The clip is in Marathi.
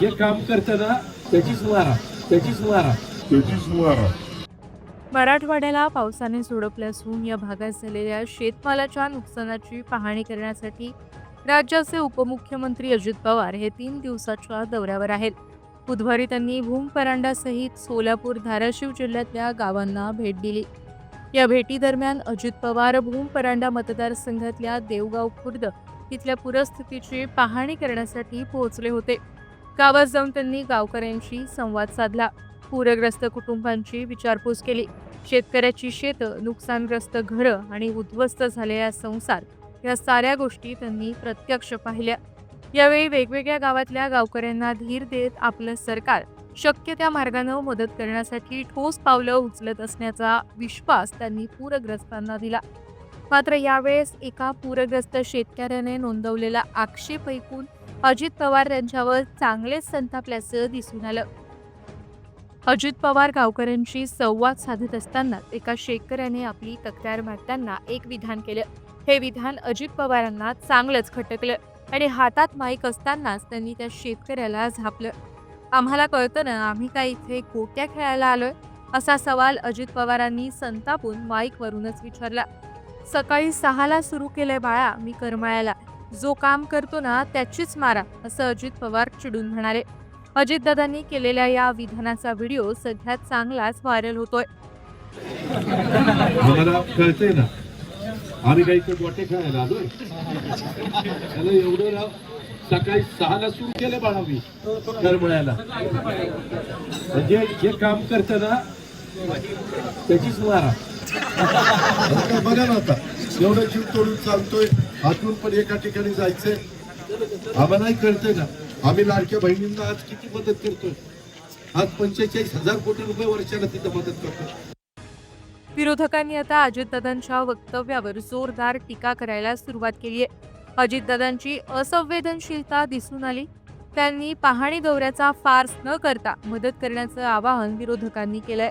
जे काम करतं ना त्याचीच मारा त्याचीच मारा. त्याचीच मारा. मराठवाड्याला पावसाने सोडपले असून या भागात झालेल्या शेतमालाच्या नुकसानाची पाहणी करण्यासाठी राज्याचे उपमुख्यमंत्री अजित पवार हे तीन दिवसाच्या दौऱ्यावर आहेत. बुधवारी त्यांनी भूमपरांडासहित सोलापूर धाराशिव जिल्ह्यातल्या गावांना भेट दिली. या भेटीदरम्यान अजित पवार भूमपरांडा मतदारसंघातल्या देवगाव खुर्द इथल्या पूरस्थितीची पाहणी करण्यासाठी पोहोचले होते. गावात जाऊन त्यांनी गावकऱ्यांशी संवाद साधला. पूरग्रस्त कुटुंबांची विचारपूस केली. शेतकऱ्याची शेतं नुकसानग्रस्त घरं आणि उद्ध्वस्त झालेल्या संसार या साऱ्या गोष्टी त्यांनी प्रत्यक्ष पाहिल्या. यावेळी वेगवेगळ्या गावातल्या गावकऱ्यांना धीर देत आपलं सरकार शक्य त्या मार्गानं मदत करण्यासाठी ठोस पावलं उचलत असण्याचा विश्वास त्यांनी पूरग्रस्तांना दिला. मात्र यावेळेस एका पूरग्रस्त शेतकऱ्याने नोंदवलेला आक्षेप ऐकून अजित पवार यांच्यावर चांगलेच संतापल्याचं दिसून आलं. अजित पवार गावकऱ्यांशी संवाद साधत असताना एका शेतकऱ्याने आपली तक्रार मांडताना एक विधान केलं. हे विधान अजित पवारांना चांगलंच खटकलं आणि हातात माईक असतानाच त्यांनी त्या शेतकऱ्याला झापलं. आम्हाला कळतं ना आम्ही काय इथे गोट्या खेळायला आलोय? असा सवाल अजित पवारांनी संतापून माईकवरूनच विचारला. सकाळी सहाला सुरू केलंय बाळा मी करमाळ्याला. जो काम करतो ना त्याचीच मारा असं अजित पवार चिडून म्हणाले. अजितदादांनी केलेल्या या विधानाचा व्हिडिओ सध्या चांगलाच व्हायरल होतोय. आम्हाला कळतंय ना. आम्ही काही इथे गोटे खेळायला आलोय. त्याला एवढं राव सकाळी सहाला सुरू केलं बाळा मी करमळ्याला. म्हणजे जे काम करतं ना त्याचीच मारा. आता बघा ना आता. एवढा जीव तोडून चालतोय. हातून पण एका ठिकाणी जायचंय. आम्हालाही कळतंय ना. आम्ही लाडक्या बहिणींना आज किती मदत करतोय. आज पंचेचाळीस हजार कोटी रुपये वर्षाला तिथं मदत करतोय. विरोधकांनी आता अजितदादांच्या वक्तव्यावर जोरदार टीका करायला सुरुवात केली आहे. अजितदादांची असंवेदनशीलता दिसून आली. त्यांनी पाहणी दौऱ्याचा फार्स न करता मदत करण्याचं आवाहन विरोधकांनी केलंय.